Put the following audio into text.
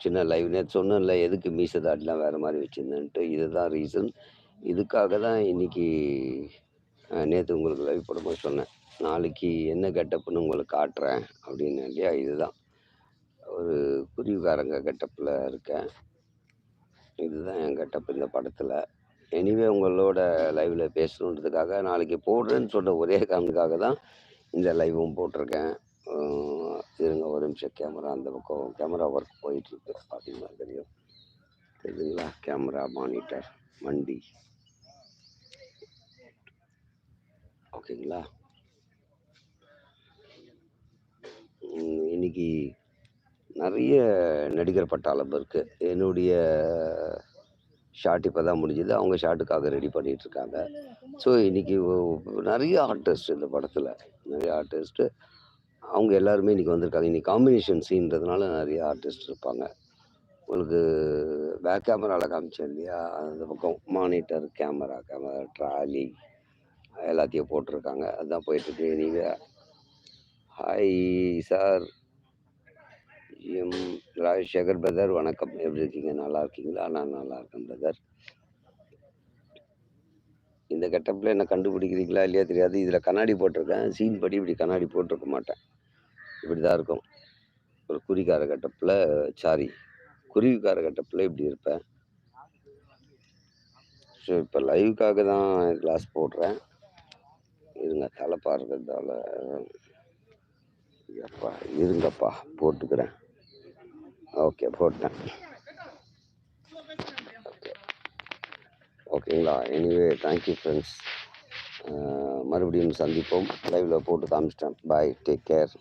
சின்ன லைவ் நேற்று சொன்னேன்ல எதுக்கு மீச தாடிலாம் வேறு மாதிரி வச்சுருந்தேன்ட்டு இதுதான் ரீசன் இதுக்காக தான் இன்னைக்கு நேற்று உங்களுக்கு லைவ் போடும்போது சொன்னேன். நாளைக்கு என்ன கெட்டப்புன்னு உங்களுக்கு காட்டுறேன் அப்படின்னு. இல்லையா? இதுதான். ஒரு குருவிக்காரங்க கெட்டப்பில் இருக்கேன். இதுதான் என் கெட்டப் இந்த படத்தில். எனிவே உங்களோட லைவில் பேசணுன்றதுக்காக நாளைக்கு போடுறேன்னு சொன்ன ஒரே காரணத்துக்காக தான் இந்த லைவும் போட்டிருக்கேன். ஒரு நிமிஷம் கேமரா அந்த பக்கம் கேமரா ஒர்க் போயிட்டுருக்கு பார்த்தீங்கன்னா தெரியும். தெரியுங்களா கேமரா மானிட்டர் வண்டி. ஓகேங்களா? இன்னைக்கு நிறைய நடிகர் பட்டாளம் இருக்குது என்னுடைய ஷார்ட் இப்போ தான் முடிஞ்சது. அவங்க ஷார்ட்டுக்காக ரெடி பண்ணிகிட்ருக்காங்க ஸோ இன்னைக்கு நிறைய ஆர்டிஸ்ட் இந்த படத்தில். நிறைய ஆர்டிஸ்ட்டு அவங்க எல்லாருமே இன்றைக்கி வந்திருக்காங்க. இன்றைக்கி காம்பினேஷன் சீன்றதுனால நிறைய ஆர்டிஸ்ட் இருப்பாங்க. உங்களுக்கு பேக் கேமராவில் காமிச்சேன் இல்லையா? அந்த பக்கம் மானிட்டர் கேமரா கேமரா ட்ராலி எல்லாத்தையும் போட்டிருக்காங்க. அதுதான் போயிட்டுருக்கு. நீங்கள் hi sir M Rajasekhar brother வணக்கம். எப்படி இருக்கீங்க? நல்லா இருக்கீங்களா? நான் நல்லா இருக்கேன் பிரதர் இந்த கெட்டப்பில் என்ன கண்டுபிடிக்கிறீங்களா இல்லையா தெரியாது. இதில் கண்ணாடி போட்டிருக்கேன். சீன் படி இப்படி கண்ணாடி போட்டிருக்க மாட்டேன். இப்படி தான் இருக்கும். ஒரு குறிக்கார கட்டப்பில் சாரி குருவிக்கார கட்டப்பில் இப்படி இருப்பேன். ஸோ இப்போ லைவுக்காக தான் கிளாஸ் போடுறேன். இருங்க தலை இருக்கிறதால எப்பா இருங்கப்பா போட்டுக்கிறேன். ஓகே போட்டேன். ஓகேங்களா எனிவே தேங்க்யூ ஃப்ரெண்ட்ஸ் மறுபடியும் சந்திப்போம். லைவில் போட்டு காமிச்சிட்டேன். Bye take care